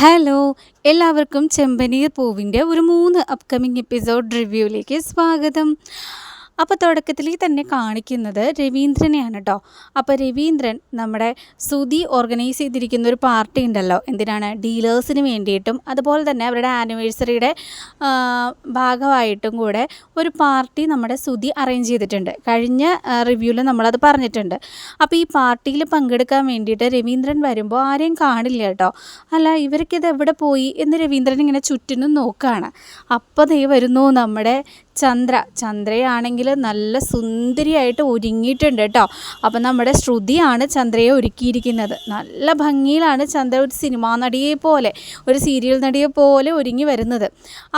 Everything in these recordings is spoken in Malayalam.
ഹലോ എല്ലാവർക്കും ചെമ്പനീർ പൂവിന്റെ ഒരു മൂന്ന് അപ്കമിങ് എപ്പിസോഡ് റിവ്യൂവിലേക്ക് സ്വാഗതം. അപ്പോൾ തുടക്കത്തിൽ തന്നെ കാണിക്കുന്നത് രവീന്ദ്രനെയാണ് കേട്ടോ അപ്പോൾ രവീന്ദ്രൻ നമ്മുടെ സുതി ഓർഗനൈസ് ചെയ്തിരിക്കുന്ന ഒരു പാർട്ടി ഉണ്ടല്ലോ. എന്തിനാണ്? ഡീലേഴ്സിന് വേണ്ടിയിട്ടും അതുപോലെ തന്നെ അവരുടെ ആനിവേഴ്സറിയുടെ ഭാഗമായിട്ടും കൂടെ ഒരു പാർട്ടി നമ്മുടെ സുതി അറേഞ്ച് ചെയ്തിട്ടുണ്ട്. കഴിഞ്ഞ റിവ്യൂവിൽ നമ്മളത് പറഞ്ഞിട്ടുണ്ട്. അപ്പോൾ ഈ പാർട്ടിയിൽ പങ്കെടുക്കാൻ വേണ്ടിയിട്ട് രവീന്ദ്രൻ വരുമ്പോൾ ആരെയും കാണില്ല കേട്ടോ അല്ല ഇവർക്കിത് എവിടെ പോയി എന്ന് രവീന്ദ്രൻ ഇങ്ങനെ ചുറ്റിനും നോക്കുകയാണ് അപ്പോൾ ദേ വരുന്നു നമ്മുടെ ചന്ദ്ര. ചന്ദ്രയാണെങ്കിൽ നല്ല സുന്ദരിയായിട്ട് ഒരുങ്ങിയിട്ടുണ്ട് കേട്ടോ. അപ്പം നമ്മുടെ ശ്രുതിയാണ് ചന്ദ്രയെ ഒരുക്കിയിരിക്കുന്നത്. നല്ല ഭംഗിയിലാണ് ചന്ദ്ര ഒരു സിനിമാ നടിയെ പോലെ ഒരു സീരിയൽ നടിയെ പോലെ ഒരുങ്ങി വരുന്നത്.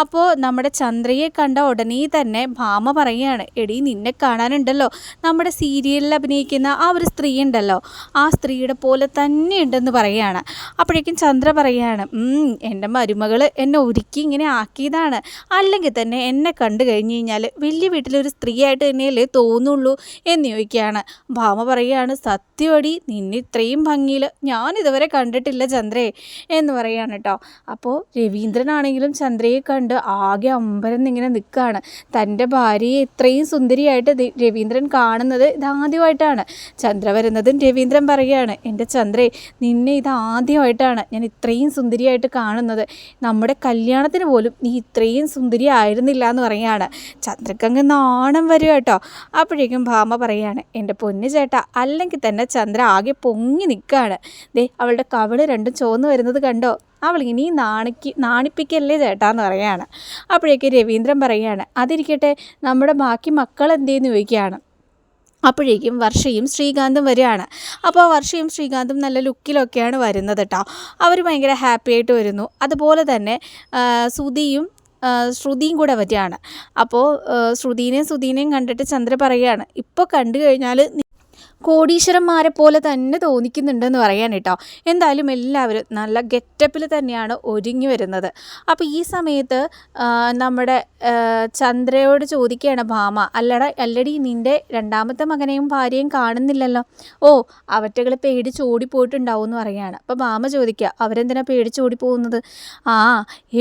അപ്പോൾ നമ്മുടെ ചന്ദ്രയെ കണ്ട ഉടനെ തന്നെ ഭാമ പറയുകയാണ് എടി നിന്നെ കാണാനുണ്ടല്ലോ. നമ്മുടെ സീരിയലിൽ അഭിനയിക്കുന്ന ആ ഒരു സ്ത്രീ ഉണ്ടല്ലോ. ആ സ്ത്രീയുടെ പോലെ തന്നെ ഉണ്ടെന്ന് പറയുകയാണ്. അപ്പോഴേക്കും ചന്ദ്ര പറയുകയാണ് എന്റെ മരുമകൾ എന്നെ ഒരുക്കി ഇങ്ങനെ ആക്കിയതാണ്. അല്ലെങ്കിൽ തന്നെ എന്നെ കണ്ടു കഴിഞ്ഞ് കഴിഞ്ഞാൽ വലിയ വീട്ടിലൊരു സ്ത്രീയായിട്ട് തന്നെയല്ലേ തോന്നുള്ളൂ എന്ന് ചോദിക്കുകയാണ്. ഭാമ പറയുകയാണ് സത്യമടി നിന്നെ ഇത്രയും ഭംഗിയിൽ ഞാൻ ഇതുവരെ കണ്ടിട്ടില്ല ചന്ദ്രയെ എന്ന് പറയുകയാണ് കേട്ടോ. അപ്പോൾ രവീന്ദ്രനാണെങ്കിലും ചന്ദ്രയെ കണ്ട് ആകെ അമ്പരം ഇങ്ങനെ നിൽക്കുകയാണ്. തന്റെ ഭാര്യയെ ഇത്രയും സുന്ദരിയായിട്ട് രവീന്ദ്രൻ കാണുന്നത് ഇതാദ്യമായിട്ടാണ് ചന്ദ്ര വരുന്നതും രവീന്ദ്രൻ പറയുകയാണ് എന്റെ ചന്ദ്രേ നിന്നെ ഇതാദ്യമായിട്ടാണ് ഞാൻ ഇത്രയും സുന്ദരിയായിട്ട് കാണുന്നത്. നമ്മുടെ കല്യാണത്തിന് പോലും നീ ഇത്രയും സുന്ദരി ആയിരുന്നില്ല എന്ന് പറയുകയാണ്. ചന്ദ്രക്കങ്ങ് നാണം വരും കേട്ടോ. അപ്പോഴേക്കും ഭാമ പറയാണ് എന്റെ പൊന്നു ചേട്ട അല്ലെങ്കിൽ തന്നെ ചന്ദ്ര ആകെ പൊങ്ങി നിൽക്കുകയാണ്. ദേ അവളുടെ കവിൾ രണ്ടും ചോന്ന് വരുന്നത് കണ്ടോ? അവൾ ഇനി നാണിക്ക് നാണിപ്പിക്കല്ലേ ചേട്ടാന്ന് പറയാണ് അപ്പോഴേക്ക് രവീന്ദ്രൻ പറയാണ് അതിരിക്കട്ടെ നമ്മുടെ ബാക്കി മക്കൾ എന്തേന്ന് ചോദിക്കുകയാണ്. അപ്പോഴേക്കും വർഷയും ശ്രീകാന്തും വരികയാണ്. അപ്പോൾ വർഷയും ശ്രീകാന്തും നല്ല ലുക്കിലൊക്കെയാണ് വരുന്നത് കേട്ടോ. അവർ ഭയങ്കര ഹാപ്പി ആയിട്ട് വരുന്നു. അതുപോലെ തന്നെ സുധിയും ശ്രുതിയും കൂടെ പറ്റിയാണ്. അപ്പോൾ ശ്രുതിനെയും സുധീനെയും കണ്ടിട്ട് ചന്ദ്ര പറയുകയാണ് ഇപ്പോൾ കണ്ടു കഴിഞ്ഞാൽ കോടീശ്വരന്മാരെ പോലെ തന്നെ തോന്നിക്കുന്നുണ്ടെന്ന് പറയാൻ കേട്ടോ എന്തായാലും എല്ലാവരും നല്ല ഗെറ്റപ്പിൽ തന്നെയാണ് ഒരുങ്ങി വരുന്നത്. അപ്പോൾ ഈ സമയത്ത് നമ്മുടെ ചന്ദ്രയോട് ചോദിക്കുകയാണ് ഭാമ അല്ലട അല്ലടി നിന്റെ രണ്ടാമത്തെ മകനെയും ഭാര്യയും കാണുന്നില്ലല്ലോ. ഓ അവറ്റകൾ പേടിച്ച് ഓടിപ്പോയിട്ടുണ്ടാവും എന്ന് പറയുകയാണ് അപ്പോൾ ഭാമ ചോദിക്കുക അവരെന്തിനാ പേടിച്ച് ഓടിപ്പോകുന്നത്? ആ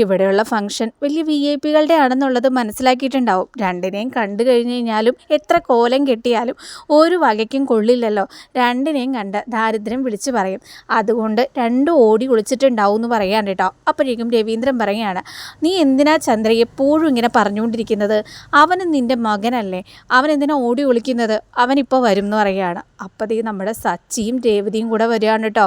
ഇവിടെയുള്ള ഫംഗ്ഷൻ വലിയ വി ഐ പികളുടെ ആണെന്നുള്ളത് മനസ്സിലാക്കിയിട്ടുണ്ടാവും. രണ്ടിനെയും കണ്ടു കഴിഞ്ഞ് കഴിഞ്ഞാലും എത്ര കോലം കെട്ടിയാലും ഒരു വകയ്ക്കും കൊള്ളി ഉള്ളില്ലല്ലോ രണ്ടിനെയും കണ്ട് ദാരിദ്ര്യം വിളിച്ചു പറയും. അതുകൊണ്ട് രണ്ടും ഓടി കുളിച്ചിട്ടുണ്ടാവും എന്ന് പറയാൻ കേട്ടോ. അപ്പോഴേക്കും രവീന്ദ്രൻ പറയുകയാണ് നീ എന്തിനാ ചന്ദ്ര എപ്പോഴും ഇങ്ങനെ പറഞ്ഞുകൊണ്ടിരിക്കുന്നത്? അവന് നിന്റെ മകനല്ലേ. അവൻ എന്തിനാ ഓടി ഒളിക്കുന്നത്? അവനിപ്പോൾ വരും എന്ന് പറയുകയാണ്. അപ്പോഴത്തേ നമ്മുടെ സച്ചിയും രേവതിയും കൂടെ വരികയാണ് കേട്ടോ.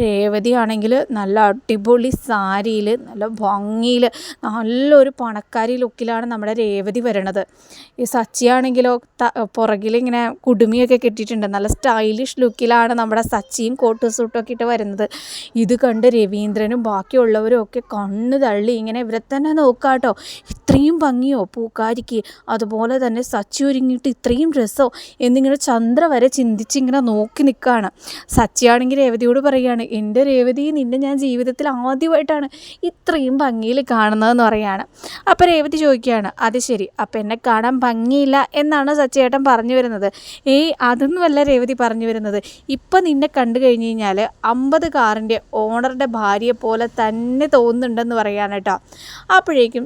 രേവതി ആണെങ്കിൽ നല്ല അടിപൊളി സാരിയിൽ നല്ല ഭംഗിയിൽ നല്ലൊരു പണക്കാരി ലുക്കിലാണ് നമ്മുടെ രേവതി വരണത്. ഈ സച്ചിയാണെങ്കിലോ പുറകിൽ ഇങ്ങനെ കുടുമിയൊക്കെ കെട്ടിയിട്ടുണ്ട്. നല്ല സ്റ്റൈലിഷ് ലുക്കിലാണ് നമ്മുടെ സച്ചിയും കോട്ട് സൂട്ടൊക്കെ ഇട്ട് വരുന്നത്. ഇത് കണ്ട് രവീന്ദ്രനും ബാക്കിയുള്ളവരും ഒക്കെ കണ്ണ് തള്ളി ഇങ്ങനെ ഇവരെ തന്നെ നോക്കാട്ടോ. ഇത്രയും ഭംഗിയോ? പൂക്കാരിക്ക്. അതുപോലെ തന്നെ സച്ചി ഒരുങ്ങിയിട്ട് ഇത്രയും ഡ്രസ്സോ എന്നിങ്ങനെ ചന്ദ്ര വരെ ചിന്തിച്ചിങ്ങനെ നോക്കി നിൽക്കുകയാണ് സച്ചിയാണെങ്കിൽ രേവതിയോട് പറയുകയാണ് എന്റെ രേവതി നിന്നെ ഞാൻ ജീവിതത്തിൽ ആദ്യമായിട്ടാണ് ഇത്രയും ഭംഗിയിൽ കാണുന്നതെന്ന് പറയുകയാണ് അപ്പോൾ രേവതി ചോദിക്കുകയാണ് അത് ശരി. അപ്പം എന്നെ കാണാൻ ഭംഗിയില്ല എന്നാണ് സച്ചിയേട്ടൻ പറഞ്ഞു വരുന്നത്. ഏയ് അതൊന്നുമല്ല രേവതി പറഞ്ഞു വരുന്നത്. ഇപ്പം നിന്നെ കണ്ടു കഴിഞ്ഞ് കഴിഞ്ഞാൽ അമ്പത് കാറിന്റെ ഓണറുടെ ഭാര്യയെ പോലെ തന്നെ തോന്നുന്നുണ്ടെന്ന് പറയാണ് കേട്ടോ അപ്പോഴേക്കും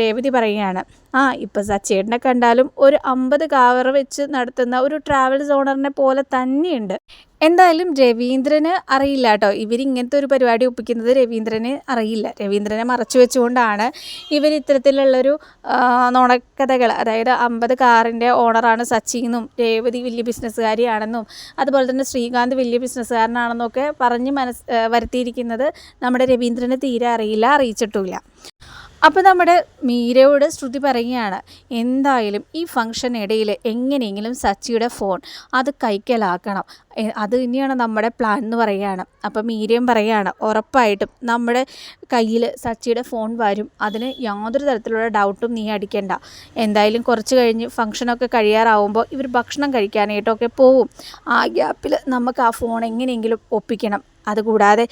രേവതി പറയുകയാണ് ആ ഇപ്പം സച്ചേട്ടനെ കണ്ടാലും ഒരു അമ്പത് കാവർ വെച്ച് നടത്തുന്ന ഒരു ട്രാവൽസ് ഓണറിനെ പോലെ തന്നെയുണ്ട്. എന്തായാലും രവീന്ദ്രന് അറിയില്ല കേട്ടോ. ഇവരിങ്ങനത്തെ ഒരു പരിപാടി ഒപ്പിക്കുന്നത് രവീന്ദ്രന് അറിയില്ല. രവീന്ദ്രനെ മറച്ചു വെച്ചുകൊണ്ടാണ് ഇവർ ഇത്തരത്തിലുള്ളൊരു നുണക്കഥകൾ അതായത് അമ്പത് കാറിന്റെ ഓണറാണ് സച്ചിന്നും രേവതി വലിയ ബിസിനസ്സുകാരിയാണെന്നും അതുപോലെ തന്നെ ശ്രീകാന്ത് വലിയ ബിസിനസ്സുകാരനാണെന്നൊക്കെ പറഞ്ഞ് മനസ് വരുത്തിയിരിക്കുന്നത് നമ്മുടെ രവീന്ദ്രന് തീരെ അറിയില്ല അറിയിച്ചിട്ടുമില്ല. അപ്പോൾ നമ്മുടെ മീരയോട് ശ്രുതി പറയുകയാണ് എന്തായാലും ഈ ഫംഗ്ഷൻ ഇടയിൽ എങ്ങനെയെങ്കിലും സച്ചിയുടെ ഫോൺ അത് കൈക്കലാക്കണം. അത് തന്നെയാണ് നമ്മുടെ പ്ലാൻ എന്ന് പറയുകയാണ്. അപ്പോൾ മീരയും പറയുകയാണ് ഉറപ്പായിട്ടും നമ്മുടെ കയ്യിൽ സച്ചിയുടെ ഫോൺ വരും. അതിന് യാതൊരു തരത്തിലുള്ള ഡൗട്ടും നീ അടിക്കണ്ട. എന്തായാലും കുറച്ച് കഴിഞ്ഞ് ഫംഗ്ഷനൊക്കെ കഴിയാറാവുമ്പോൾ ഇവർ ഭക്ഷണം കഴിക്കാനായിട്ടൊക്കെ പോവും. ആ ഗ്യാപ്പിൽ നമുക്ക് ആ ഫോൺ എങ്ങനെയെങ്കിലും ഒപ്പിക്കണം. അതുകൂടാതെ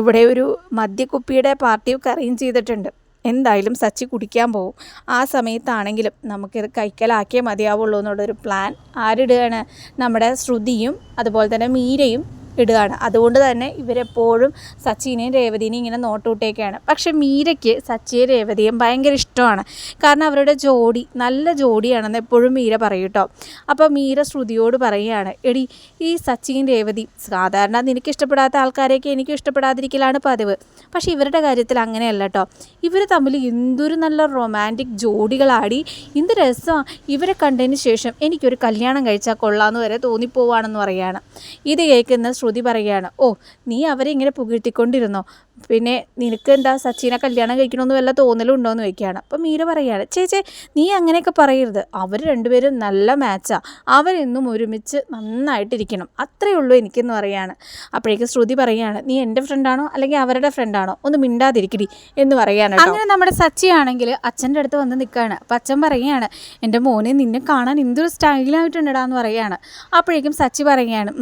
ഇവിടെ ഒരു മദ്യക്കുപ്പിയുടെ പാർട്ടിയൊക്കെ അറേഞ്ച് ചെയ്തിട്ടുണ്ട്. എന്തായാലും സച്ചി കുടിക്കാൻ പോകും ആ സമയത്താണെങ്കിലും നമുക്കിത് കൈക്കലാക്കിയേ മതിയാവുള്ളൂ എന്നുള്ളൊരു പ്ലാൻ ആരിടുകയാണ് നമ്മുടെ ശ്രുതിയും അതുപോലെ തന്നെ മീരയും ഇടുകയാണ്. അതുകൊണ്ട് തന്നെ ഇവരെപ്പോഴും സച്ചിനെയും രേവതിനെയും ഇങ്ങനെ നോട്ടൂട്ടേക്കാണ് പക്ഷെ മീരയ്ക്ക് സച്ചിയെ രേവതിയും ഭയങ്കര ഇഷ്ടമാണ്. കാരണം അവരുടെ ജോഡി നല്ല ജോഡിയാണെന്ന് എപ്പോഴും മീര പറയും കേട്ടോ. അപ്പോൾ മീര ശ്രുതിയോട് പറയുകയാണ് എടി ഈ സച്ചിൻ രേവതി സാധാരണ നിനക്ക് ഇഷ്ടപ്പെടാത്ത ആൾക്കാരെയൊക്കെ എനിക്ക് ഇഷ്ടപ്പെടാതിരിക്കലാണ് പതിവ്. പക്ഷേ ഇവരുടെ കാര്യത്തിൽ അങ്ങനെയല്ല കേട്ടോ. ഇവർ തമ്മിൽ എന്തൊരു നല്ല റൊമാന്റിക് ജോഡികളാടി. എന്ത് രസമാണ് ഇവരെ കണ്ടതിന് ശേഷം എനിക്കൊരു കല്യാണം കഴിച്ചാൽ കൊള്ളാമെന്ന് വരെ തോന്നിപ്പോവാണെന്ന് പറയുകയാണ്. ഇത് കേൾക്കുന്ന ശ്രുതി പറയുകയാണ് ഓ നീ അവരെ ഇങ്ങനെ പുകഴ്ത്തിക്കൊണ്ടിരുന്നോ? പിന്നെ നിനക്ക് എന്താ സച്ചിനെ കല്യാണം കഴിക്കണമെന്ന് വല്ല തോന്നലുണ്ടോ എന്ന് ചോദിക്കുകയാണ്. അപ്പം മീര പറയുകയാണ് ചേച്ചേ നീ അങ്ങനെയൊക്കെ പറയരുത്. അവർ രണ്ടുപേരും നല്ല മാച്ചാണ് അവരെന്നും ഒരുമിച്ച് നന്നായിട്ടിരിക്കണം. അത്രയേ ഉള്ളൂ എനിക്കെന്ന് പറയാണ്. അപ്പോഴേക്ക് ശ്രുതി പറയുകയാണ് നീ എന്റെ ഫ്രണ്ടാണോ അല്ലെങ്കിൽ അവരുടെ ഫ്രണ്ടാണോ ഒന്ന് മിണ്ടാതിരിക്കടി എന്ന് പറയാണ് കേട്ടോ. അങ്ങനെ നമ്മുടെ സച്ചി ആണെങ്കിൽ അച്ഛന്റെ അടുത്ത് വന്ന് നിൽക്കുകയാണ്. അപ്പം അച്ഛൻ പറയുകയാണ് എന്റെ മോനെ നിന്നെ കാണാൻ എന്തൊരു സ്റ്റൈലായിട്ടുണ്ടടാ എന്ന് പറയുകയാണ്. അപ്പോഴേക്കും സച്ചി പറയുകയാണ്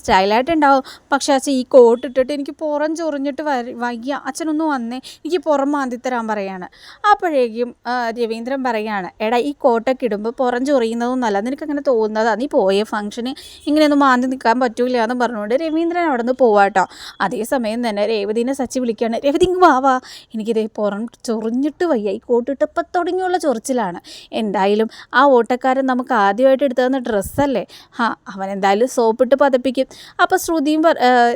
സ്റ്റൈലായിട്ടുണ്ടാവും. പക്ഷേ അച്ഛൻ ഈ കോട്ട് ഇട്ടിട്ട് എനിക്ക് പുറം ചൊറിഞ്ഞിട്ട് വര വയ്യ. അച്ഛനൊന്ന് വന്നേ. എനിക്ക് പുറം മാന്തി തരാൻ പറയാണ്. അപ്പോഴേക്കും രവീന്ദ്രൻ പറയാണ് എടാ ഈ കോട്ടൊക്കെ ഇടുമ്പോൾ പുറം നിനക്ക് അങ്ങനെ തോന്നുന്നതാ. നീ പോയ ഫംഗ്ഷന് ഇങ്ങനെയൊന്നും മാന്തി നിൽക്കാൻ പറ്റൂല എന്ന് പറഞ്ഞുകൊണ്ട് രവീന്ദ്രൻ അവിടെ നിന്ന് പോവാട്ടോ അതേസമയം തന്നെ രേവതിനെ സച്ചി വിളിക്കുകയാണ് രേവതി ഇങ്ങ് വാ വാ. എനിക്കിതേ പുറം ചൊറിഞ്ഞിട്ട് വയ്യ. ഈ കോട്ടിട്ടപ്പം തുടങ്ങിയുള്ള ചൊറിച്ചിലാണ്. എന്തായാലും ആ ഓട്ടക്കാരൻ നമുക്ക് ആദ്യമായിട്ട് എടുത്തു തന്ന ഡ്രസ്സല്ലേ? ഹാ അവൻ എന്തായാലും സോപ്പിട്ട് പതപ്പിക്കും. അപ്പോൾ ശ്രുതിയും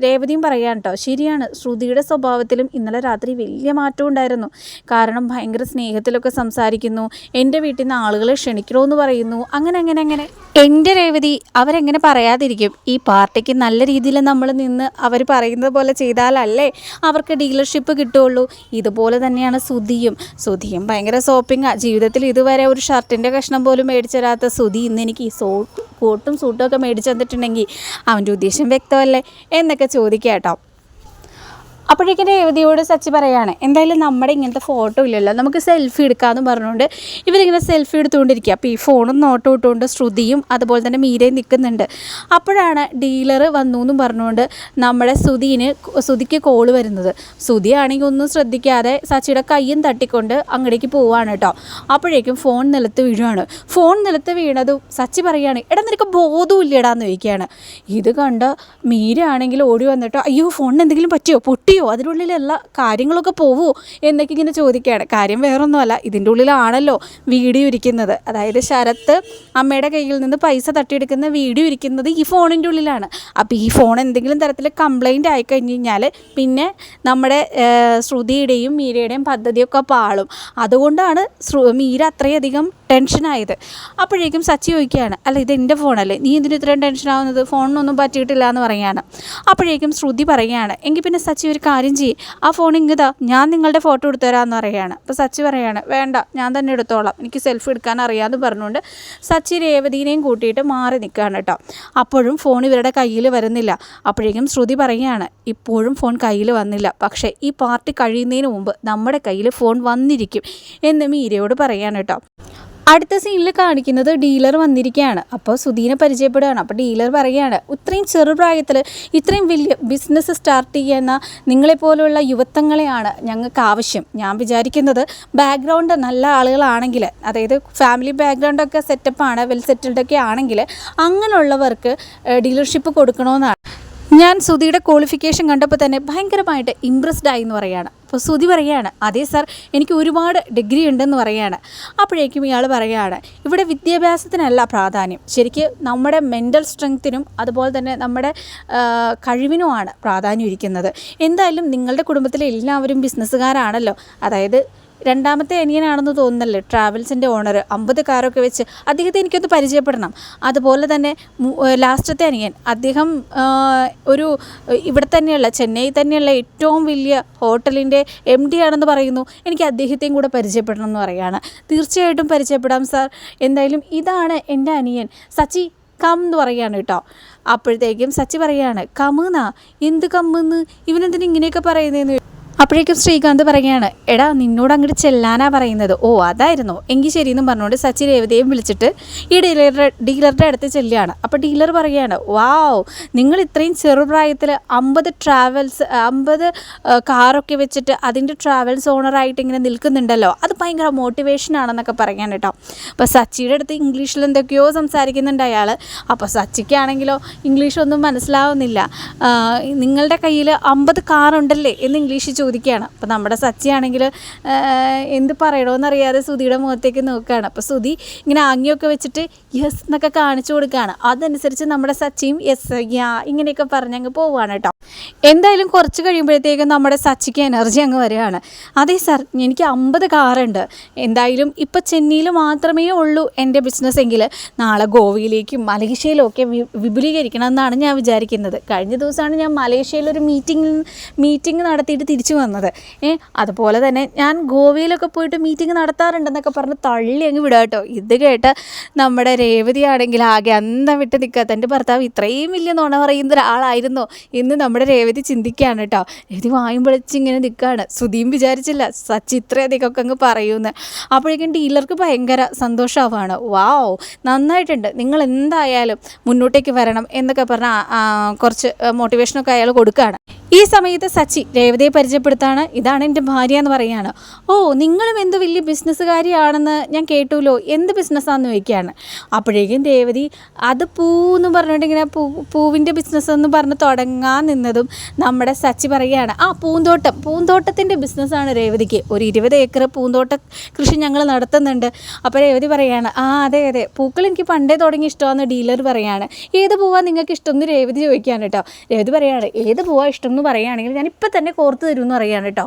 രേവതിയും പറയാൻ കേട്ടോ ശരിയാണ്. ശ്രുതിയുടെ സ്വഭാവത്തിലും ഇന്നലെ രാത്രി വലിയ മാറ്റം ഉണ്ടായിരുന്നു. കാരണം ഭയങ്കര സ്നേഹത്തിലൊക്കെ സംസാരിക്കുന്നു. എന്റെ വീട്ടിൽ നിന്ന് ആളുകളെ ക്ഷണിക്കണമെന്ന് പറയുന്നു. അങ്ങനെ അങ്ങനെ അങ്ങനെ. എന്റെ രേവതി അവരെങ്ങനെ പറയാതിരിക്കും? ഈ പാർട്ടിക്ക് നല്ല രീതിയിൽ നമ്മൾ നിന്ന് അവർ പറയുന്നത് പോലെ ചെയ്താലല്ലേ അവർക്ക് ഡീലർഷിപ്പ് കിട്ടുള്ളൂ ഇതുപോലെ തന്നെയാണ് സുധിയും. സുധിയും ഭയങ്കര ഷോപ്പിംഗാണ് ജീവിതത്തിൽ ഇതുവരെ ഒരു ഷർട്ടിന്റെ കഷ്ണം പോലും മേടിച്ചു തരാത്ത സുധി ഇന്ന് എനിക്ക് സോ കോട്ടും സൂട്ടും ഒക്കെ മേടിച്ചു തന്നിട്ടുണ്ടെങ്കിൽ അവന്റെ ഉദ്ദേശം വ്യക്തമല്ലേ? എന്നൊക്കെ ചോദിക്കാം കേട്ടോ. അപ്പോഴേക്കും രേവതിയോട് സച്ചി പറയാണ് എന്തായാലും നമ്മുടെ ഇങ്ങനത്തെ ഫോട്ടോ ഇല്ലല്ലോ. നമുക്ക് സെൽഫി എടുക്കാമെന്ന് പറഞ്ഞുകൊണ്ട് ഇവരിങ്ങനെ സെൽഫി എടുത്തുകൊണ്ടിരിക്കുക. അപ്പോൾ ഈ ഫോണും നോട്ടം ഇട്ടുകൊണ്ട് ശ്രുതിയും അതുപോലെ തന്നെ മീരയും നിൽക്കുന്നുണ്ട്. അപ്പോഴാണ് ഡീലർ വന്നു എന്നും പറഞ്ഞുകൊണ്ട് നമ്മുടെ സുധീന് സുധിക്ക് കോൾ വരുന്നത്. സുധിയാണെങ്കിൽ ഒന്നും ശ്രദ്ധിക്കാതെ സച്ചിയുടെ കയ്യും തട്ടിക്കൊണ്ട് അങ്ങടേക്ക് പോവാണ് കേട്ടോ. അപ്പോഴേക്കും ഫോൺ നിലത്ത് വീഴുകയാണ് ഫോൺ നിലത്ത് വീണതും സച്ചി പറയാണ് എടാ നിനക്ക് ബോധമില്ലടാന്ന് ചോദിക്കുകയാണ്. ഇത് കണ്ട് മീര ആണെങ്കിൽ ഓടി വന്നിട്ട് അയ്യോ ഫോണിന് എന്തെങ്കിലും പറ്റിയോ? പൊട്ടിയോ? അതിനുള്ളിലുള്ള കാര്യങ്ങളൊക്കെ പോവോ എന്നൊക്കെ ഇങ്ങനെ ചോദിക്കുകയാണ്. കാര്യം വേറൊന്നുമല്ല ഇതിന്റെ ഉള്ളിലാണല്ലോ വീഡിയോ ഇരിക്കുന്നത്. അതായത് ശരത്ത് അമ്മയുടെ കയ്യിൽ നിന്ന് പൈസ തട്ടിയെടുക്കുന്ന വീഡിയോ ഇരിക്കുന്നത് ഈ ഫോണിന്റെ ഉള്ളിലാണ്. അപ്പോൾ ഈ ഫോൺ എന്തെങ്കിലും തരത്തിൽ കംപ്ലൈന്റ് ആയി കഴിഞ്ഞ് കഴിഞ്ഞാൽ പിന്നെ നമ്മുടെ ശ്രുതിയുടെയും മീരയുടെയും പദ്ധതിയൊക്കെ പാളും. അതുകൊണ്ടാണ് ശ്രു മീര അത്രയധികം ടെൻഷനായത്. അപ്പോഴേക്കും സച്ചി ചോദിക്കുകയാണ് അല്ല ഇത് എന്റെ ഫോണല്ലേ? നീ എന്തിനു ഇത്രയും ടെൻഷനാവുന്നത്? ഫോണിനൊന്നും പറ്റിയിട്ടില്ല എന്ന് പറയുകയാണ്. അപ്പോഴേക്കും ശ്രുതി പറയുകയാണ് എങ്കിൽ പിന്നെ സച്ചി ഒരു കാര്യം ചെയ്യും. ആ ഫോൺ ഇങ്ങതാ ഞാൻ നിങ്ങളുടെ ഫോട്ടോ എടുത്തു തരാമെന്ന് പറയുകയാണ്. അപ്പോൾ സച്ചി പറയുകയാണ് വേണ്ട ഞാൻ തന്നെ എടുത്തോളാം. എനിക്ക് സെൽഫി എടുക്കാൻ അറിയാമെന്ന് പറഞ്ഞുകൊണ്ട് സച്ചി രേവതിനെയും കൂട്ടിയിട്ട് മാറി നിൽക്കുകയാണ് കേട്ടോ. അപ്പോഴും ഫോൺ ഇവരുടെ കയ്യിൽ വരുന്നില്ല. അപ്പോഴേക്കും ശ്രുതി പറയുകയാണ് ഇപ്പോഴും ഫോൺ കയ്യിൽ വന്നില്ല. പക്ഷേ ഈ പാർട്ടി കഴിയുന്നതിന് മുമ്പ് നമ്മുടെ കയ്യിൽ ഫോൺ വന്നിരിക്കും എന്ന് മീരയോട് പറയാണ് കേട്ടോ. അടുത്ത സീനിൽ കാണിക്കുന്നത് ഡീലർ വന്നിരിക്കുകയാണ് അപ്പോൾ സുധീനെ പരിചയപ്പെടുകയാണ്. അപ്പോൾ ഡീലർ പറയുകയാണ് ഇത്രയും ചെറുപ്രായത്തിൽ ഇത്രയും വലിയ ബിസിനസ് സ്റ്റാർട്ട് ചെയ്യുന്ന നിങ്ങളെപ്പോലുള്ള യുവത്വങ്ങളെയാണ് ഞങ്ങൾക്ക് ആവശ്യം. ഞാൻ വിചാരിക്കുന്നത് ബാക്ക്ഗ്രൗണ്ട് നല്ല ആളുകളാണെങ്കിൽ അതായത് ഫാമിലി ബാക്ക്ഗ്രൗണ്ടൊക്കെ സെറ്റപ്പാണ് വെൽ സെറ്റിൽഡൊക്കെ ആണെങ്കിൽ അങ്ങനെയുള്ളവർക്ക് ഡീലർഷിപ്പ് കൊടുക്കണമെന്നാണ് ഞാൻ സുധിയുടെ ക്വാളിഫിക്കേഷൻ കണ്ടപ്പോൾ തന്നെ ഭയങ്കരമായിട്ട് ഇമ്പ്രസ്ഡ് ആയി എന്ന് പറയുകയാണ്. അപ്പോൾ സുധി പറയുകയാണ് അതേ സാർ എനിക്ക് ഒരുപാട് ഡിഗ്രി ഉണ്ടെന്ന് പറയുകയാണ്. അപ്പോഴേക്കും ഇയാൾ പറയുകയാണ് ഇവിടെ വിദ്യാഭ്യാസത്തിനല്ല പ്രാധാന്യം. ശരിക്കും നമ്മുടെ മെന്റൽ സ്ട്രെങ്ത്തിനും അതുപോലെ തന്നെ നമ്മുടെ കഴിവിനുമാണ് പ്രാധാന്യം ഇരിക്കുന്നത്. എന്തായാലും നിങ്ങളുടെ കുടുംബത്തിലെ എല്ലാവരും ബിസിനസ്സുകാരാണല്ലോ അതായത് രണ്ടാമത്തെ അനിയനാണെന്ന് തോന്നുന്നല്ലേ ട്രാവൽസിന്റെ ഓണർ? അമ്പത് കാറൊക്കെ വെച്ച് അദ്ദേഹത്തെ എനിക്കൊന്ന് പരിചയപ്പെടണം. അതുപോലെ തന്നെ ലാസ്റ്റത്തെ അനിയൻ. അദ്ദേഹം ഒരു ഇവിടെ തന്നെയുള്ള ചെന്നൈ തന്നെയുള്ള ഏറ്റവും വലിയ ഹോട്ടലിന്റെ എം ഡി ആണെന്ന് പറയുന്നു. എനിക്ക് അദ്ദേഹത്തെയും കൂടെ പരിചയപ്പെടണം എന്ന് പറയുകയാണ്. തീർച്ചയായിട്ടും പരിചയപ്പെടാം സാർ. എന്തായാലും ഇതാണ് എന്റെ അനിയൻ. സച്ചി കം എന്ന് പറയുകയാണ് കേട്ടോ. അപ്പോഴത്തേക്കും സച്ചി പറയാണ് കമ്മെന്നാ എന്ത് കമ്മെന്ന്? ഇവനെന്തിനെ ഇങ്ങനെയൊക്കെ പറയുന്നതെന്ന് അപ്പോഴേക്കും ശ്രീകാന്ത് പറയുകയാണ് എടാ നിന്നോട് അങ്ങോട്ട് ചെല്ലാനാ പറയുന്നത്. ഓ അതായിരുന്നു. എങ്കിൽ ശരിയെന്നും പറഞ്ഞുകൊണ്ട് സച്ചി രേവതിയെയും വിളിച്ചിട്ട് ഈ ഡീലറുടെ ഡീലറുടെ അടുത്ത് ചെല്ലുകയാണ്. അപ്പോൾ ഡീലർ പറയുകയാണ് വാവ് നിങ്ങൾ ഇത്രയും ചെറുപ്രായത്തിൽ അമ്പത് ട്രാവൽസ് അമ്പത് കാറൊക്കെ വെച്ചിട്ട് അതിന്റെ ട്രാവൽസ് ഓണറായിട്ട് ഇങ്ങനെ നിൽക്കുന്നുണ്ടല്ലോ. അത് ഭയങ്കര മോട്ടിവേഷൻ ആണെന്നൊക്കെ പറയാൻ കേട്ടോ. അപ്പോൾ സച്ചിയുടെ അടുത്ത് ഇംഗ്ലീഷിൽ എന്തൊക്കെയോ സംസാരിക്കുന്നുണ്ട് അയാൾ അപ്പോൾ സച്ചിക്കാണെങ്കിലോ ഇംഗ്ലീഷൊന്നും മനസ്സിലാവുന്നില്ല. നിങ്ങളുടെ കയ്യിൽ അമ്പത് കാറുണ്ടല്ലേ എന്ന് ഇംഗ്ലീഷിൽ ചോദിക്കുകയാണ് അപ്പോൾ നമ്മുടെ സച്ചിയാണെങ്കിൽ എന്ത് പറയണമെന്നറിയാതെ സുധിയുടെ മുഖത്തേക്ക് നോക്കുകയാണ്. അപ്പോൾ സുധി ഇങ്ങനെ ആംഗ്യമൊക്കെ വെച്ചിട്ട് യെസ് എന്നൊക്കെ കാണിച്ചു കൊടുക്കുകയാണ്. അതനുസരിച്ച് നമ്മുടെ സച്ചിയും യെസ് യാ ഇങ്ങനെയൊക്കെ പറഞ്ഞ് അങ്ങ് പോവുകയാണ് കേട്ടോ. എന്തായാലും കുറച്ച് കഴിയുമ്പോഴത്തേക്കും നമ്മുടെ സച്ചിക്ക് എനർജി അങ്ങ് വരികയാണ്. അതെ സാർ എനിക്ക് അമ്പത് കാറുണ്ട്. എന്തായാലും ഇപ്പോൾ ചെന്നൈയിൽ മാത്രമേ ഉള്ളൂ എന്റെ ബിസിനസ് എങ്കിൽ. നാളെ ഗോവയിലേക്കും മലേഷ്യയിലും ഒക്കെ വിപുലീകരിക്കണം എന്നാണ് ഞാൻ വിചാരിക്കുന്നത്. കഴിഞ്ഞ ദിവസമാണ് ഞാൻ മലേഷ്യയിൽ ഒരു മീറ്റിംഗ് മീറ്റിംഗ് നടത്തിയിട്ട് തിരിച്ചു വന്നത്. അതുപോലെ തന്നെ ഞാൻ ഗോവയിലൊക്കെ പോയിട്ട് മീറ്റിംഗ് നടത്താറുണ്ടെന്നൊക്കെ പറഞ്ഞ് തള്ളി അങ്ങ് വിടുക കേട്ടോ. ഇത് കേട്ട് നമ്മുടെ രേവതി ആണെങ്കിൽ ആകെ അന്തം വിട്ട് നിൽക്കുക. തന്റെ ഭർത്താവ് ഇത്രയും വലിയ നുണ പറയുന്ന ഒരാളായിരുന്നോ. എന്ന് നമ്മുടെ രേവതി ചിന്തിക്കുകയാണ് കേട്ടോ. രേവതി വായും പൊളിച്ച് ഇങ്ങനെ നിൽക്കുകയാണ്. സുധിയും വിചാരിച്ചില്ല സച്ചി ഇത്രയധികമൊക്കെ അങ്ങ് പറയുമെന്ന്. അപ്പോഴേക്കും ഡീലർക്ക് ഭയങ്കര സന്തോഷമാവാണ് വാവ് നന്നായിട്ടുണ്ട്. നിങ്ങൾ എന്തായാലും മുന്നോട്ടേക്ക് വരണം എന്നൊക്കെ പറഞ്ഞ കുറച്ച് മോട്ടിവേഷനൊക്കെ അയാൾ കൊടുക്കുകയാണ്. ഈ സമയത്ത് സച്ചി രേവതിയെ പരിചയപ്പെടുത്താണ്. ഇതാണ് എന്റെ ഭാര്യ എന്ന് പറയുകയാണ്. ഓ നിങ്ങളും എന്ത് വലിയ ബിസിനസ്സുകാരിയാണെന്ന് ഞാൻ കേട്ടുല്ലോ എന്ത് ബിസിനസ്സാന്ന് ചോദിക്കുകയാണ്. അപ്പോഴേക്കും രേവതി അത് പൂ എന്ന് പറഞ്ഞുകൊണ്ട് ഇങ്ങനെ പൂ പൂവിന്റെ ബിസിനസ് എന്ന് പറഞ്ഞ് തുടങ്ങാൻ നിന്നതും നമ്മുടെ സച്ചി പറയുകയാണ്. ആ പൂന്തോട്ടം. പൂന്തോട്ടത്തിന്റെ ബിസിനസ്സാണ് രേവതിക്ക്. ഒരു ഇരുപത് ഏക്കർ പൂന്തോട്ട കൃഷി ഞങ്ങൾ നടത്തുന്നുണ്ട്. അപ്പോൾ രേവതി പറയുകയാണ് ആ അതെ അതെ. പൂക്കൾ എനിക്ക് പണ്ടേ തുടങ്ങി ഇഷ്ടമാണെന്ന് ഡീലർ പറയാണ് ഏത് പൂവാ നിങ്ങൾക്ക് ഇഷ്ടം? എന്ന് രേവതി ചോദിക്കുകയാണ് കേട്ടോ. രേവതി പറയാണ് ഏത് പൂവാ ഇഷ്ടം? എന്ന് പറയുകയാണെങ്കിൽ ഞാൻ ഇപ്പം തന്നെ കോർത്ത് തരുമെന്ന് പറയുകയാണ് കേട്ടോ.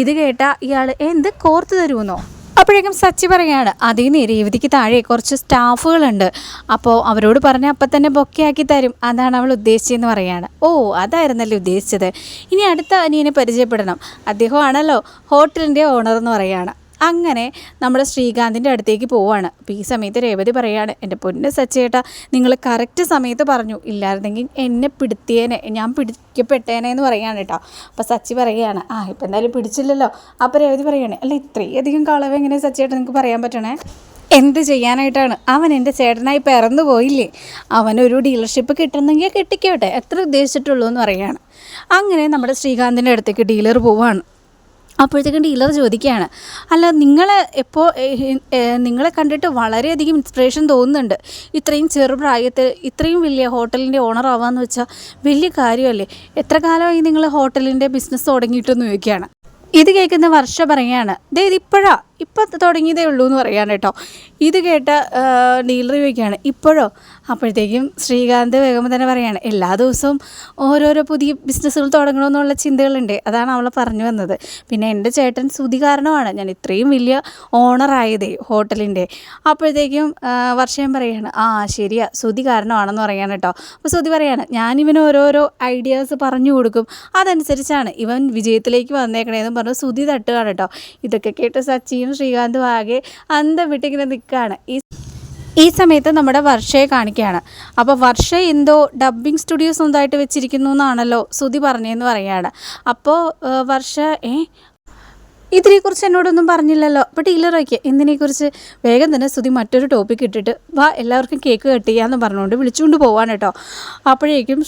ഇത് കേട്ട ഇയാൾ എന്ത് കോർത്ത് തരുമെന്നോ? അപ്പോഴേക്കും സച്ചി പറയാണ് അതേ രേവതിക്ക് താഴെ കുറച്ച് സ്റ്റാഫുകളുണ്ട്. അപ്പോൾ അവരോട് പറഞ്ഞാൽ അപ്പം തന്നെ ബൊക്കെയാക്കി തരും. അതാണ് അവൾ ഉദ്ദേശിച്ചതെന്ന് പറയാണ് ഓ അതായിരുന്നല്ലേ ഉദ്ദേശിച്ചത്. ഇനി അടുത്ത അനിയനെ പരിചയപ്പെടണം. അദ്ദേഹമാണല്ലോ ഹോട്ടലിന്റെ ഓണർ എന്ന് പറയാണ് അങ്ങനെ നമ്മുടെ ശ്രീകാന്തിന്റെ അടുത്തേക്ക് പോവാണ്. അപ്പോൾ ഈ സമയത്ത് രേവതി പറയാണ് എന്റെ പൊന്നെ സച്ചേട്ടാ നിങ്ങൾ കറക്റ്റ് സമയത്ത് പറഞ്ഞു. ഇല്ലായിരുന്നെങ്കിൽ എന്നെ പിടുത്തിയേനെ ഞാൻ പിടിക്കപ്പെട്ടേനെ എന്ന് പറയാണ് കേട്ടോ. അപ്പോൾ സച്ചി പറയുകയാണ് ആ ഇപ്പം എന്തായാലും പിടിച്ചില്ലല്ലോ. അപ്പോൾ രേവതി പറയുകയാണ് അല്ല ഇത്രയധികം കളവ് എങ്ങനെ സച്ചേട്ടാ നിങ്ങൾക്ക് പറയാൻ പറ്റണേ? എന്ത് ചെയ്യാനായിട്ടാണ്? അവൻ എന്റെ ചേട്ടനായി പിറന്നു പോയില്ലേ. അവനൊരു ഡീലർഷിപ്പ് കിട്ടുന്നെങ്കിൽ കിട്ടിക്കോട്ടെ. എത്ര ഉദ്ദേശിച്ചിട്ടുള്ളൂ എന്ന് പറയുകയാണ് അങ്ങനെ നമ്മുടെ ശ്രീകാന്തിന്റെ അടുത്തേക്ക് ഡീലർ പോവാണ്. അപ്പോഴത്തേക്കും ഡീലർ ചോദിക്കുകയാണ് അല്ല നിങ്ങൾ എപ്പോൾ നിങ്ങളെ കണ്ടിട്ട് വളരെയധികം ഇൻസ്പിറേഷൻ തോന്നുന്നുണ്ട്. ഇത്രയും ചെറുപ്രായത്തിൽ ഇത്രയും വലിയ ഹോട്ടലിന്റെ ഓണർ ആവാന്ന് വെച്ചാൽ വലിയ കാര്യമല്ലേ? എത്ര കാലമായി നിങ്ങൾ ഹോട്ടലിന്റെ ബിസിനസ് തുടങ്ങിയിട്ടെന്ന് ചോദിക്കുകയാണ്. ഇത് കേൾക്കുന്ന വർഷ പറയുകയാണ് ദേ ഇതിപ്പോഴാ ഇപ്പം തുടങ്ങിയതേ ഉള്ളൂ എന്ന് പറയാണ് കേട്ടോ. ഇത് കേട്ട ഡീലർ ചോദിക്കുകയാണ് ഇപ്പോഴോ? അപ്പോഴത്തേക്കും ശ്രീകാന്ത് വേഗം തന്നെ പറയാണ് എല്ലാ ദിവസവും ഓരോരോ പുതിയ ബിസിനസ്സുകൾ തുടങ്ങണമെന്നുള്ള ചിന്തകളുണ്ട്. അതാണ് അവളെ പറഞ്ഞു വന്നത്. പിന്നെ എന്റെ ചേട്ടൻ സുതി കാരണമാണ്. ഞാൻ ഇത്രയും വലിയ ഓണറായതേ ഹോട്ടലിന്റെ. അപ്പോഴത്തേക്കും വർഷം പറയാണ് ആ ശരിയാ സുതി കാരണമാണെന്ന് പറയാണ് കേട്ടോ. അപ്പോൾ സുതി പറയാണ് ഞാനിവന് ഓരോരോ ഐഡിയാസ് പറഞ്ഞു കൊടുക്കും. അതനുസരിച്ചാണ് ഇവൻ വിജയത്തിലേക്ക് വന്നേക്കണേന്ന് പറഞ്ഞു സുതി തട്ടുകയാണ് കേട്ടോ. ഇതൊക്കെ കേട്ട് സച്ചിയും ശ്രീകാന്തും ആകെ അന്തം വിട്ടിങ്ങനെ നിൽക്കുകയാണ് ഈ ഈ സമയത്ത് നമ്മുടെ വർഷയെ കാണിക്കുകയാണ്. അപ്പോൾ വർഷ എന്തോ ഡബ്ബിംഗ് സ്റ്റുഡിയോ സ്വന്തമായിട്ട് വെച്ചിരിക്കുന്നു എന്നാണല്ലോ സുതി പറഞ്ഞതെന്ന് പറയുകയാണ്. അപ്പോൾ വർഷ ഏ? ഇതിനെക്കുറിച്ച് എന്നോടൊന്നും പറഞ്ഞില്ലല്ലോ. അപ്പോൾ ടീലറൊക്കെ എന്തിനെക്കുറിച്ച്? വേഗം തന്നെ സ്തുതി മറ്റൊരു ടോപ്പിക് ഇട്ടിട്ട് വാ എല്ലാവർക്കും കേക്ക് കട്ട് ചെയ്യാമെന്ന് പറഞ്ഞുകൊണ്ട് വിളിച്ചുകൊണ്ട് പോവാണ് കേട്ടോ. അപ്പോഴേക്കും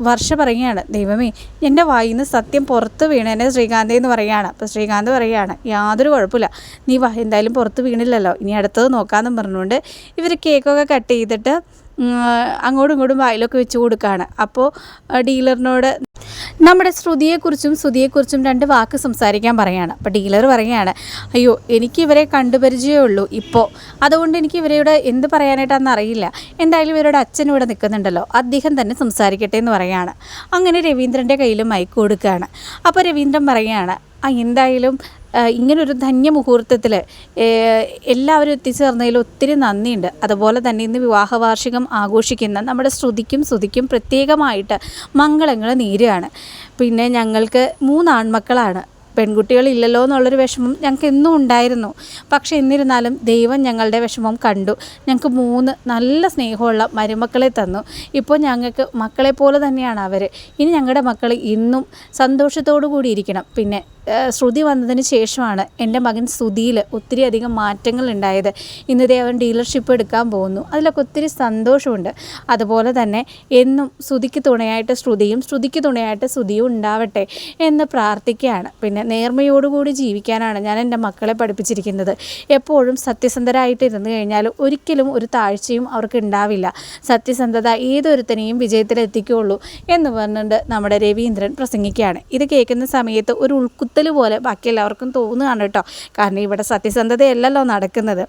വർഷ പറയുകയാണ് ദൈവമേ എന്റെ വായിൽ നിന്ന് സത്യം പുറത്ത് വീണേനെ ശ്രീകാന്ത് എന്ന് പറയുകയാണ്. അപ്പോൾ ശ്രീകാന്ത് പറയുകയാണ് യാതൊരു കുഴപ്പമില്ല. നീ എന്തായാലും പുറത്ത് വീണില്ലല്ലോ. ഇനി അടുത്തത് നോക്കാമെന്നും പറഞ്ഞുകൊണ്ട് ഇവർ കേക്കൊക്കെ കട്ട് ചെയ്തിട്ട് അങ്ങോട്ടും ഇങ്ങോട്ടും വായിലൊക്കെ വെച്ച് കൊടുക്കുകയാണ് അപ്പോൾ ഡീലറിനോട് നമ്മുടെ ശ്രുതിയെക്കുറിച്ചും ശ്രുതിയെക്കുറിച്ചും രണ്ട് വാക്ക് സംസാരിക്കാൻ പറയാണ്. അപ്പോൾ ഡീലർ പറയുകയാണ് അയ്യോ എനിക്ക് ഇവരെ കണ്ടുപരിചയമേ ഉള്ളൂ ഇപ്പോൾ അതുകൊണ്ട് എനിക്ക് ഇവരോട് എന്ത് പറയാനായിട്ടാണെന്ന് അറിയില്ല. എന്തായാലും ഇവരുടെ അച്ഛൻ ഇവിടെ നിൽക്കുന്നുണ്ടല്ലോ. അദ്ദേഹം തന്നെ സംസാരിക്കട്ടെ എന്ന് പറയുകയാണ് അങ്ങനെ രവീന്ദ്രന്റെ കയ്യിൽ മൈക്ക് കൊടുക്കുകയാണ് അപ്പോൾ രവീന്ദ്രൻ പറയുകയാണ് എന്തായാലും ആ, ഇങ്ങനൊരു ധന്യ മുഹൂർത്തത്തിൽ എല്ലാവരും എത്തിച്ചേർന്നതിൽ ഒത്തിരി നന്ദിയുണ്ട്. അതുപോലെ തന്നെ ഇന്ന് വിവാഹവാർഷികം ആഘോഷിക്കുന്ന നമ്മുടെ ശ്രുതിക്കും ശ്രുതിക്കും പ്രത്യേകമായിട്ട് മംഗളങ്ങൾ നേരുകയാണ്. പിന്നെ ഞങ്ങൾക്ക് മൂന്ന് ആൺമക്കളാണ് പെൺകുട്ടികളില്ലല്ലോ എന്നുള്ളൊരു വിഷമം ഞങ്ങൾക്ക് എന്നും ഉണ്ടായിരുന്നു. പക്ഷെ എന്നിരുന്നാലും ദൈവം ഞങ്ങളുടെ വിഷമം കണ്ടു. ഞങ്ങൾക്ക് മൂന്ന് നല്ല സ്നേഹമുള്ള മരുമക്കളെ തന്നു. ഇപ്പോൾ ഞങ്ങൾക്ക് മക്കളെ പോലെ തന്നെയാണ് അവർ ഇനി ഞങ്ങളുടെ മക്കൾ ഇന്നും സന്തോഷത്തോടു കൂടി ഇരിക്കണം. പിന്നെ ശ്രുതി വന്നതിന് ശേഷമാണ് എന്റെ മകൻ ശ്രുതിയിൽ ഒത്തിരി അധികം മാറ്റങ്ങൾ ഉണ്ടായത്. ഇന്നതേ അവൻ ഡീലർഷിപ്പ് എടുക്കാൻ പോകുന്നു. അതിലൊക്കെ ഒത്തിരി സന്തോഷമുണ്ട്. അതുപോലെ തന്നെ എന്നും ശ്രുതിക്ക് തുണയായിട്ട് ശ്രുതിയും ശ്രുതിക്ക് തുണയായിട്ട് ശ്രുതിയും ഉണ്ടാവട്ടെ എന്ന് പ്രാർത്ഥിക്കുകയാണ്. പിന്നെ നേർമ്മയോടുകൂടി ജീവിക്കാനാണ് ഞാൻ എന്റെ മക്കളെ പഠിപ്പിച്ചിരിക്കുന്നത്. എപ്പോഴും സത്യസന്ധരായിട്ട് ഇരുന്ന് കഴിഞ്ഞാൽ ഒരിക്കലും ഒരു താഴ്ചയും അവർക്ക് ഉണ്ടാവില്ല. സത്യസന്ധത ഏതൊരുത്തനെയും വിജയത്തിലെത്തിക്കുകയുള്ളൂ എന്ന് പറഞ്ഞുകൊണ്ട് നമ്മുടെ രവീന്ദ്രൻ പ്രസംഗിക്കുകയാണ്. ഇത് കേൾക്കുന്ന സമയത്ത് ഒരു ഉൾക്കുത്ത കുത്തൽ പോലെ ബാക്കി എല്ലാവർക്കും തോന്നുകയാണ് കേട്ടോ. കാരണം ഇവിടെ സത്യസന്ധതയല്ലല്ലോ നടക്കുന്നത്.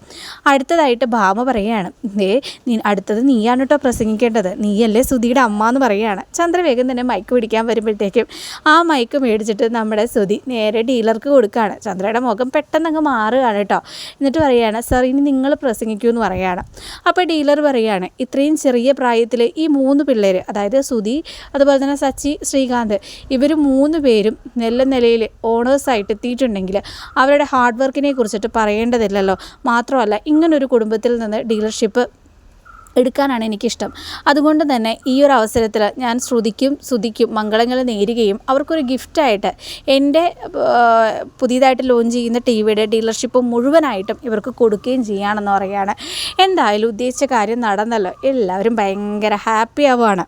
അടുത്തതായിട്ട് ഭാമ പറയുകയാണ് ഏ നീ അടുത്തത് നീയാണ് കേട്ടോ പ്രസംഗിക്കേണ്ടത്. നീയല്ലേ സുധിയുടെ അമ്മ എന്ന് പറയുകയാണ്. ചന്ദ്ര വേഗം തന്നെ മൈക്ക് പിടിക്കാൻ വരുമ്പോഴത്തേക്കും ആ മൈക്ക് മേടിച്ചിട്ട് നമ്മുടെ സുധി നേരെ ഡീലർക്ക് കൊടുക്കുകയാണ്. ചന്ദ്രയുടെ മുഖം പെട്ടെന്ന് അങ്ങ് മാറുകയാണ് കേട്ടോ. എന്നിട്ട് പറയുകയാണ് സർ ഇനി നിങ്ങൾ പ്രസംഗിക്കൂ എന്ന് പറയുകയാണ്. അപ്പോൾ ഡീലർ പറയുകയാണ് ഇത്രയും ചെറിയ പ്രായത്തിൽ ഈ മൂന്ന് പിള്ളേർ അതായത് സുധി അതുപോലെ തന്നെ സച്ചി ശ്രീകാന്ത് ഇവർ മൂന്ന് പേരും നെല്ല നിലയിൽ ഓണേഴ്സായിട്ട് എത്തിയിട്ടുണ്ടെങ്കിൽ അവരുടെ ഹാർഡ് വർക്കിനെ കുറിച്ചിട്ട് പറയേണ്ടതില്ലല്ലോ. മാത്രമല്ല ഇങ്ങനൊരു കുടുംബത്തിൽ നിന്ന് ഡീലർഷിപ്പ് എടുക്കാനാണ് എനിക്കിഷ്ടം. അതുകൊണ്ട് തന്നെ ഈ ഒരു അവസരത്തിൽ ഞാൻ ശ്രുതിക്കും ശ്രുതിക്കും മംഗളങ്ങൾ നേരുകയും അവർക്കൊരു ഗിഫ്റ്റായിട്ട് എന്റെ പുതിയതായിട്ട് ലോഞ്ച് ചെയ്യുന്ന ടി വിയുടെ ഡീലർഷിപ്പ് മുഴുവനായിട്ടും ഇവർക്ക് കൊടുക്കുകയും ചെയ്യുകയാണെന്ന് പറയുകയാണ്. എന്തായാലും ഉദ്ദേശിച്ച കാര്യം നടന്നല്ലോ. എല്ലാവരും ഭയങ്കര ഹാപ്പി ആവുകയാണ്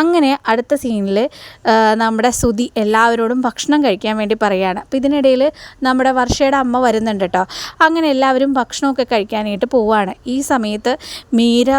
അങ്ങനെ അടുത്ത സീനിൽ നമ്മുടെ സുതി എല്ലാവരോടും ഭക്ഷണം കഴിക്കാൻ വേണ്ടി പറയുകയാണ്. അപ്പോൾ ഇതിനിടയിൽ നമ്മുടെ വർഷയുടെ അമ്മ വരുന്നുണ്ട് കേട്ടോ. അങ്ങനെ എല്ലാവരും ഭക്ഷണമൊക്കെ കഴിക്കാനായിട്ട് പോവുകയാണ് ഈ സമയത്ത് മീര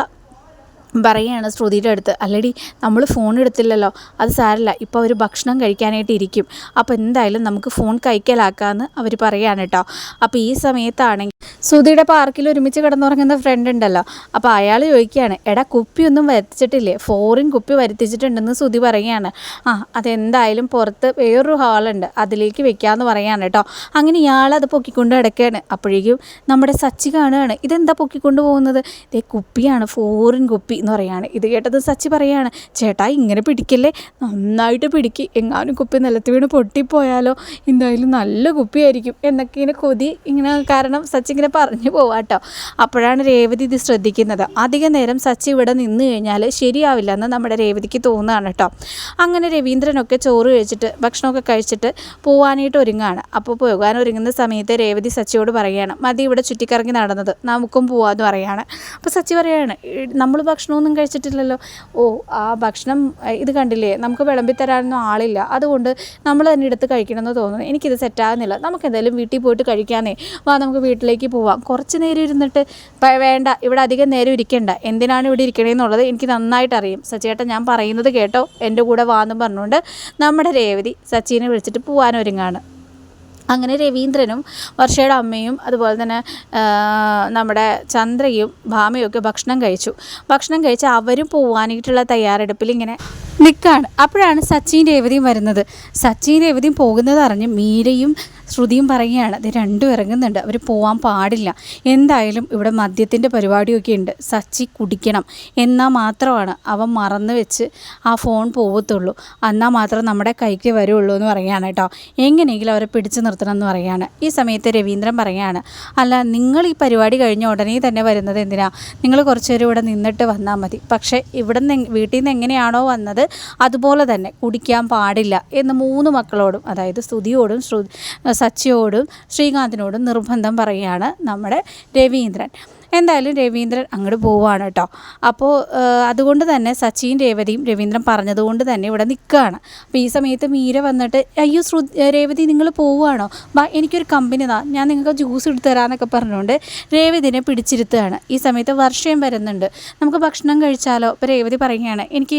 പറയുകയാണ് ശ്രുതിയുടെ അടുത്ത് അല്ലടി നമ്മൾ ഫോൺ എടുത്തില്ലല്ലോ അത് സാരല്ല ഇപ്പോൾ അവർ ഭക്ഷണം കഴിക്കാനായിട്ട് ഇരിക്കും. അപ്പോൾ എന്തായാലും നമുക്ക് ഫോൺ കൈക്കലാക്കാമെന്ന് അവർ പറയുകയാണ് കേട്ടോ അപ്പോൾ ഈ സമയത്താണെങ്കിൽ ശ്രുതിയുടെ പാർക്കിൽ ഒരുമിച്ച് കിടന്നുറങ്ങുന്ന ഫ്രണ്ട് ഉണ്ടല്ലോ അപ്പോൾ അയാൾ ചോദിക്കുകയാണ് എടാ കുപ്പിയൊന്നും വരുത്തിച്ചിട്ടില്ലേ? ഫോറിൻ കുപ്പി വരുത്തിച്ചിട്ടുണ്ടെന്ന് ശ്രുതി പറയുകയാണ് ആ അതെന്തായാലും പുറത്ത് വേറൊരു ഹാളുണ്ട് അതിലേക്ക് വെക്കാമെന്ന് പറയുകയാണ് കേട്ടോ അങ്ങനെ ഇയാൾ അത് പൊക്കിക്കൊണ്ട് കിടക്കുകയാണ് അപ്പോഴേക്കും നമ്മുടെ സച്ചി കാണുകയാണ് ഇതെന്താ പൊക്കിക്കൊണ്ട് പോകുന്നത്? ഇതേ കുപ്പിയാണ് ഫോറിൻ കുപ്പി. എന്ന് പറയാണ്. ഇത് കേട്ടത് സച്ചി പറയാണ് ചേട്ടാ ഇങ്ങനെ പിടിക്കല്ലേ? നന്നായിട്ട് പിടിക്ക്. എങ്ങാനും കുപ്പി നിലത്ത് വീണ് പൊട്ടിപ്പോയാലോ? എന്തായാലും നല്ല കുപ്പിയായിരിക്കും. എന്നൊക്കെ ഇങ്ങനെ കൊതി ഇങ്ങനെ കാരണം സച്ചി ഇങ്ങനെ പറഞ്ഞു പോവാട്ടോ അപ്പോഴാണ് രേവതി ഇത് ശ്രദ്ധിക്കുന്നത്. അധിക നേരം സച്ചി ഇവിടെ നിന്ന് കഴിഞ്ഞാൽ ശരിയാവില്ല എന്ന് നമ്മുടെ രേവതിക്ക് തോന്നുകയാണ് കേട്ടോ അങ്ങനെ രവീന്ദ്രനൊക്കെ ചോറ് കഴിച്ചിട്ട് ഭക്ഷണമൊക്കെ കഴിച്ചിട്ട് പോവാനായിട്ട് ഒരുങ്ങാണ്. അപ്പോൾ പോകാൻ ഒരുങ്ങുന്ന സമയത്ത് രേവതി സച്ചിയോട് പറയുകയാണ് മതി ഇവിടെ ചുറ്റിക്കറങ്ങി നടന്നത്. നമുക്കും പോവാമെന്ന് പറയുകയാണ് അപ്പോൾ സച്ചി പറയുകയാണ് നമ്മൾ ഭക്ഷണം ഭക്ഷണമൊന്നും കഴിച്ചിട്ടില്ലല്ലോ. ഓ ആ ഭക്ഷണം ഇത് കണ്ടില്ലേ? നമുക്ക് വിളമ്പി തരാനൊന്നും ആളില്ല. അതുകൊണ്ട് നമ്മൾ തന്നെ എടുത്ത് കഴിക്കണമെന്ന് തോന്നുന്നു. എനിക്കിത് സെറ്റാകുന്നില്ല. നമുക്ക് എന്തായാലും വീട്ടിൽ പോയിട്ട് കഴിക്കാനേ വാ നമുക്ക് വീട്ടിലേക്ക് പോവാം. കുറച്ച് നേരം ഇരുന്നിട്ട് വേണ്ട ഇവിടെ അധികം നേരം ഇരിക്കേണ്ട. എന്തിനാണ് ഇവിടെ ഇരിക്കണേന്നുള്ളത് എനിക്ക് നന്നായിട്ട് അറിയും. സച്ചിയേട്ടൻ ഞാൻ പറയുന്നത് കേട്ടോ. എന്റെ കൂടെ വാന്നും പറഞ്ഞുകൊണ്ട് നമ്മുടെ രേവതി സച്ചിനെ വിളിച്ചിട്ട് പോകാനൊരുങ്ങാണ് അങ്ങനെ രവീന്ദ്രനും വർഷയുടെ അമ്മയും അതുപോലെ തന്നെ നമ്മുടെ ചന്ദ്രയും ഭാമയും ഒക്കെ ഭക്ഷണം കഴിച്ചു. ഭക്ഷണം കഴിച്ച് അവരും പോവാനായിട്ടുള്ള തയ്യാറെടുപ്പിൽ ഇങ്ങനെ നിൽക്കുകയാണ് അപ്പോഴാണ് സച്ചിൻ രേവതിയും വരുന്നത്. സച്ചിൻ രേവതിയും പോകുന്നത് അറിഞ്ഞ് മീരയും ശ്രുതിയും പറയുകയാണ് അത് രണ്ടും ഇറങ്ങുന്നുണ്ട്. അവർ പോകാൻ പാടില്ല. എന്തായാലും ഇവിടെ മദ്യത്തിന്റെ പരിപാടിയൊക്കെ ഉണ്ട്. സച്ചി കുടിക്കണം. എന്നാൽ മാത്രമാണ് അവൻ മറന്നു വെച്ച് ആ ഫോൺ പോകത്തുള്ളൂ എന്നാൽ മാത്രം നമ്മുടെ കൈക്ക് വരുള്ളൂ എന്ന് പറയുകയാണ് കേട്ടോ. എങ്ങനെയെങ്കിലും അവരെ പിടിച്ചു നിർത്തണം എന്ന് പറയുകയാണ്. ഈ സമയത്ത് രവീന്ദ്രൻ പറയുകയാണ് അല്ല നിങ്ങൾ ഈ പരിപാടി കഴിഞ്ഞ ഉടനെ തന്നെ വരുന്നത് എന്തിനാ? നിങ്ങൾ കുറച്ച് നേരം ഇവിടെ നിന്നിട്ട് വന്നാൽ മതി. പക്ഷേ ഇവിടെ നിന്ന് വീട്ടിൽ നിന്ന് എങ്ങനെയാണോ വന്നത് അതുപോലെ തന്നെ കുടിക്കാൻ പാടില്ല എന്ന് മൂന്ന് മക്കളോടും അതായത് സ്തുതിയോടും ശ്രു സച്ചിയോടും ശ്രീകാന്തിനോടും നിർബന്ധം പറയുകയാണ് നമ്മുടെ രവീന്ദ്രൻ. എന്തായാലും രവീന്ദ്രൻ അങ്ങോട്ട് പോവുകയാണ് കേട്ടോ അപ്പോൾ അതുകൊണ്ട് തന്നെ സച്ചിൻ രേവതിയും രവീന്ദ്രൻ പറഞ്ഞതുകൊണ്ട് തന്നെ ഇവിടെ നിൽക്കുകയാണ് അപ്പോൾ ഈ സമയത്ത് മീര വന്നിട്ട് അയ്യോ ശ്രു രേവതി നിങ്ങൾ പോവുകയാണോ ബാ എനിക്കൊരു കമ്പനി താ ഞാൻ നിങ്ങൾക്ക് ജ്യൂസ് എടുത്ത് തരാമെന്നൊക്കെ പറഞ്ഞുകൊണ്ട് രേവതിനെ പിടിച്ചിരുത്തുകയാണ്. ഈ സമയത്ത് വർഷയും വരുന്നുണ്ട്. നമുക്ക് ഭക്ഷണം കഴിച്ചാലോ? ഇപ്പോൾ രേവതി പറയുകയാണ് എനിക്ക്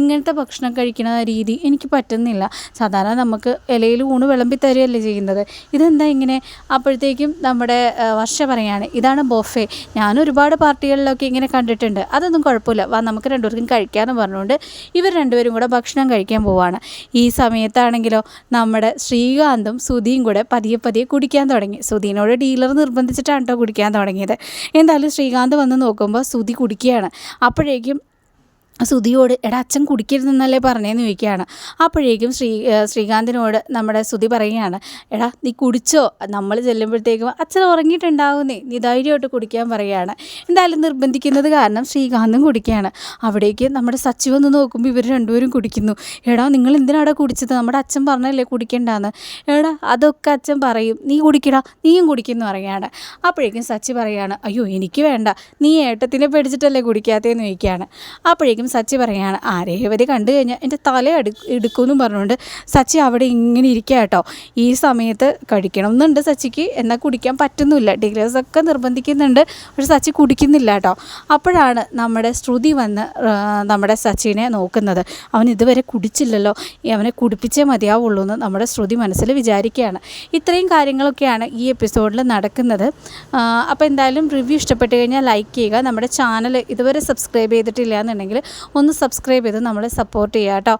ഇങ്ങനത്തെ ഭക്ഷണം കഴിക്കുന്ന രീതി എനിക്ക് പറ്റുന്നില്ല. സാധാരണ നമുക്ക് ഇലയിൽ ഊണ് വിളമ്പി തരികയല്ലേ ചെയ്യുന്നത്. ഇതെന്താ ഇങ്ങനെ? അപ്പോഴത്തേക്കും നമ്മുടെ വർഷ പറയുകയാണ് ഇതാണ് ബൊഫേ. ഞാൻ ഒരുപാട് പാർട്ടികളിലൊക്കെ ഇങ്ങനെ കണ്ടിട്ടുണ്ട്. അതൊന്നും കുഴപ്പമില്ല. വാ നമുക്ക് രണ്ടുപേർക്കും കഴിക്കാമെന്ന് പറഞ്ഞുകൊണ്ട് ഇവർ രണ്ടുപേരും കൂടെ ഭക്ഷണം കഴിക്കാൻ പോവാണ്. ഈ സമയത്താണെങ്കിലോ നമ്മുടെ ശ്രീകാന്തും സുധിയും കൂടെ പതിയെ പതിയെ കുടിക്കാൻ തുടങ്ങി. സുധീനോട് ഡീലർ നിർബന്ധിച്ചിട്ടാണ് കേട്ടോ കുടിക്കാൻ തുടങ്ങിയത്. എന്തായാലും ശ്രീകാന്ത് വന്ന് നോക്കുമ്പോൾ സുധി കുടിക്കുകയാണ്. അപ്പോഴേക്കും സുധിയോട് എടാ അച്ഛൻ കുടിക്കരുതെന്നല്ലേ പറഞ്ഞേന്ന് ചോദിക്കുകയാണ്. അപ്പോഴേക്കും ശ്രീ ശ്രീകാന്തിനോട് നമ്മുടെ ശ്രുതി പറയുകയാണ് എടാ നീ കുടിച്ചോ? നമ്മൾ ചെല്ലുമ്പോഴത്തേക്കും അച്ഛൻ ഉറങ്ങിയിട്ടുണ്ടാവുന്നേ. നീ ധൈര്യമായിട്ട് കുടിക്കാൻ പറയുകയാണ്. എന്തായാലും നിർബന്ധിക്കുന്നത് കാരണം ശ്രീകാന്തും കുടിക്കുകയാണ്. അവിടേക്ക് നമ്മുടെ സച്ചിവ് ഒന്ന് നോക്കുമ്പോൾ ഇവർ രണ്ടുപേരും കുടിക്കുന്നു. എടാ നിങ്ങൾ എന്തിനാടാ കുടിച്ചത്? നമ്മുടെ അച്ഛൻ പറഞ്ഞല്ലേ കുടിക്കേണ്ടാന്ന്. എടാ അതൊക്കെ അച്ഛൻ പറയും. നീ കുടിക്കടാ നീയും കുടിക്കുന്നു പറയുകയാണ്. അപ്പോഴേക്കും സച്ചി പറയുകയാണ് അയ്യോ എനിക്ക് വേണ്ട. നീ ഏട്ടത്തിനെ പേടിച്ചിട്ടല്ലേ കുടിക്കാത്തതെന്ന് ചോദിക്കുകയാണ്. അപ്പോഴേക്കും സച്ചി പറയുകയാണ് ആ രേവതി കണ്ടു കഴിഞ്ഞാൽ എന്റെ തല എടു എടുക്കുമെന്നും പറഞ്ഞുകൊണ്ട് സച്ചി അവിടെ ഇങ്ങനെ ഇരിക്കുക കേട്ടോ ഈ സമയത്ത് കഴിക്കണം എന്നുണ്ട് സച്ചിക്ക് എന്നാൽ കുടിക്കാൻ പറ്റുന്നില്ല. ഒക്കെ നിർബന്ധിക്കുന്നുണ്ട് പക്ഷെ സച്ചി കുടിക്കുന്നില്ല കേട്ടോ അപ്പോഴാണ് നമ്മുടെ ശ്രുതി വന്ന് നമ്മുടെ സച്ചിനെ നോക്കുന്നത്. അവൻ ഇതുവരെ കുടിച്ചില്ലല്ലോ അവനെ കുടിപ്പിച്ചേ മതിയാവുള്ളൂ എന്ന് നമ്മുടെ ശ്രുതി മനസ്സിൽ വിചാരിക്കുകയാണ്. ഇത്രയും കാര്യങ്ങളൊക്കെയാണ് ഈ എപ്പിസോഡിൽ നടക്കുന്നത്. അപ്പോൾ എന്തായാലും റിവ്യൂ ഇഷ്ടപ്പെട്ട് കഴിഞ്ഞാൽ ലൈക്ക് ചെയ്യുക. നമ്മുടെ ചാനൽ ഇതുവരെ സബ്സ്ക്രൈബ് ചെയ്തിട്ടില്ല എന്നുണ്ടെങ്കിൽ ഒന്ന് സബ്സ്ക്രൈബ് ചെയ്ത് നമ്മളെ സപ്പോർട്ട് ചെയ്യുക കേട്ടോ